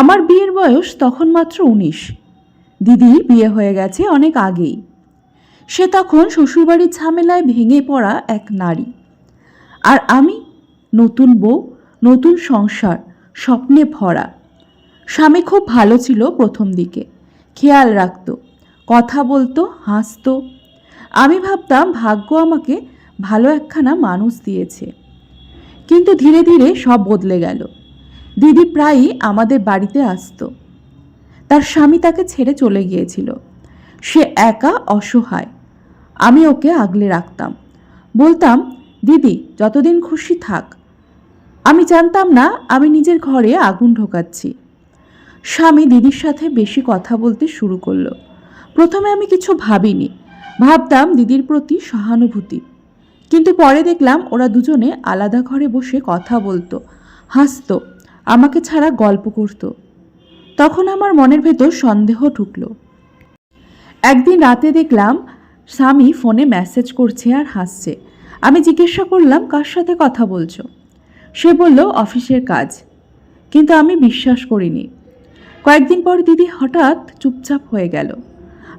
আমার বিয়ের বয়স তখন মাত্র উনিশ। দিদির বিয়ে হয়ে গেছে অনেক আগেই। সে তখন শ্বশুরবাড়ির ঝামেলায় ভেঙে পড়া এক নারী। আর আমি নতুন বউ, নতুন সংসার, স্বপ্নে ভরা। স্বামী খুব ভালো ছিল প্রথম দিকে। খেয়াল রাখত, কথা বলতো, হাসতো। আমি ভাবতাম, ভাগ্য আমাকে ভালো একখানা মানুষ দিয়েছে। কিন্তু ধীরে ধীরে সব বদলে গেল। দিদি প্রায়ই আমাদের বাড়িতে আসতো। তার স্বামী তাকে ছেড়ে চলে গিয়েছিল। সে একা অসহায়। আমি ওকে আগলে রাখতাম। বলতাম, দিদি, যতদিন খুশি থাক। আমি জানতাম না আমি নিজের ঘরে আগুন ঢোকাচ্ছি। স্বামী দিদির সাথে বেশি কথা বলতে শুরু করল। প্রথমে আমি কিছু ভাবিনি। ভাবতাম দিদির প্রতি সহানুভূতি। কিন্তু পরে দেখলাম ওরা দুজনে আলাদা ঘরে বসে কথা বলতো, হাসতো। আমাকে ছাড়া গল্প করতো। তখন আমার মনের ভেতর সন্দেহ ঢুকলো। একদিন রাতে দেখলাম স্বামী ফোনে মেসেজ করছে আর হাসছে। আমি জিজ্ঞাসা করলাম, কার সাথে কথা বলছো? সে বলল, অফিসের কাজ। কিন্তু আমি বিশ্বাস করিনি। কয়েকদিন পর দিদি হঠাৎ চুপচাপ হয়ে গেল।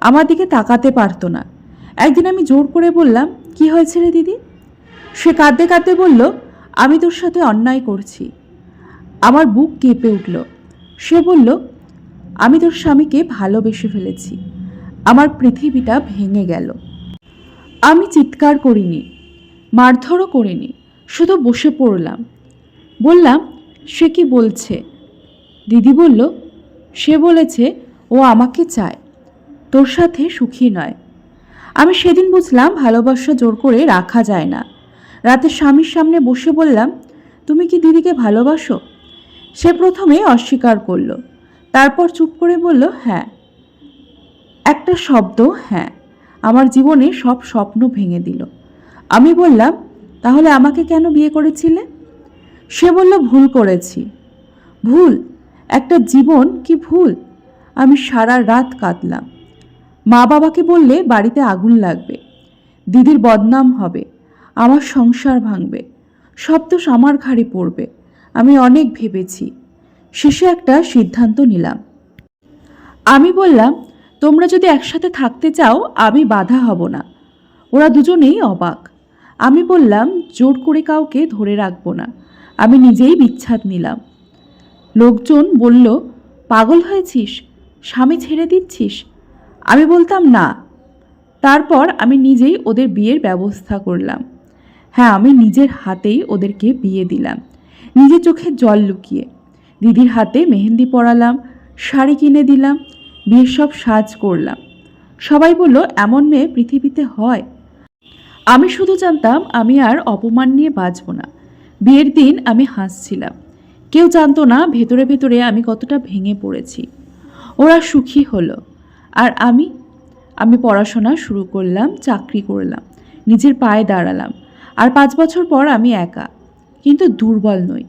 আমার দিকে তাকাতে পারতো না। একদিন আমি জোর করে বললাম, কি হয়েছে রে দিদি? সে কাঁদতে কাঁদতে বলল, আমি তোর সাথে অন্যায় করছি। আমার বুক কেঁপে উঠল। সে বলল, আমি তোর স্বামীকে ভালোবেসে ফেলেছি। আমার পৃথিবীটা ভেঙে গেল। আমি চিৎকার করিনি, মারধরও করিনি, শুধু বসে পড়লাম। বললাম, সে কি বলছে? দিদি বলল, সে বলেছে ও আমাকে চায়, তোর সাথে সুখী নয়। আমি সেদিন বুঝলাম ভালোবাসা জোর করে রাখা যায় না। রাতে স্বামীর সামনে বসে বললাম, তুমি কি দিদিকে ভালোবাসো? সে প্রথমে অস্বীকার করল। তারপর চুপ করে বলল হ্যাঁ। একটা শব্দ হ্যাঁ। আমার জীবনে সব স্বপ্ন ভেঙে দিল। আমি বললাম, তাহলে আমাকে কেন বিয়ে করেছিলে? সে বলল, ভুল করেছি। ভুল? একটা জীবন কি ভুল? আমি সারা রাত কাঁদলাম। মা বাবাকে বললে, বাড়িতে আগুন লাগবে। দিদির বদনাম হবে। আমার সংসার ভাঙবে। সব দোষ আমার ঘাড়ে পড়বে। আমি অনেক ভেবেছি। শেষে একটা সিদ্ধান্ত নিলাম। আমি বললাম, তোমরা যদি একসাথে থাকতে চাও, আমি বাধা হব না। ওরা দুজনেই অবাক। আমি বললাম, জোর করে কাউকে ধরে রাখব না। আমি নিজেই বিচ্ছাদ নিলাম। লোকজন বলল, পাগল হয়েছিস? স্বামী ছেড়ে দিচ্ছিস? আমি বলতাম, না। তারপর আমি নিজেই ওদের বিয়ের ব্যবস্থা করলাম। হ্যাঁ আমি নিজের হাতেই ওদেরকে বিয়ে দিলাম। নিজের চোখে জল লুকিয়ে। দিদির হাতে মেহেন্দি পরালাম, শাড়ি কিনে দিলাম, বিয়ের সব সাজ করলাম। সবাই বলল, এমন মেয়ে পৃথিবীতে হয়? আমি শুধু জানতাম, আমি আর অপমান নিয়ে বাঁচব না। বিয়ের দিন আমি হাসছিলাম। কেউ জানতো না ভেতরে ভেতরে আমি কতটা ভেঙে পড়েছি। ওরা সুখী হলো। আর আমি আমি পড়াশোনা শুরু করলাম, চাকরি করলাম, নিজের পায়ে দাঁড়ালাম। আর পাঁচ বছর পর আমি একা। কিন্তু দুর্বল নই।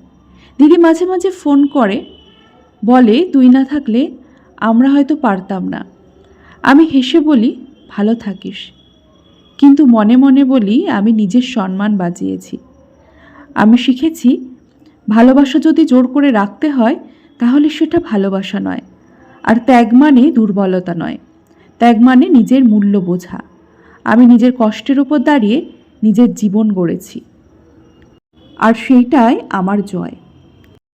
দিদি মাঝে মাঝে ফোন করে, বলে, তুই না থাকলে আমরা হয়তো পারতাম না। আমি হেসে বলি, ভালো থাকিস। কিন্তু মনে মনে বলি, আমি নিজের সম্মান বাঁচিয়েছি আমি শিখেছি, ভালোবাসা যদি জোর করে রাখতে হয়, তাহলে সেটা ভালোবাসা নয়। আর ত্যাগ মানে দুর্বলতা নয়। ত্যাগ মানে নিজের মূল্য বোঝা। আমি নিজের কষ্টের উপর দাঁড়িয়ে নিজের জীবন গড়েছি। আর সেইটাই আমার জয়।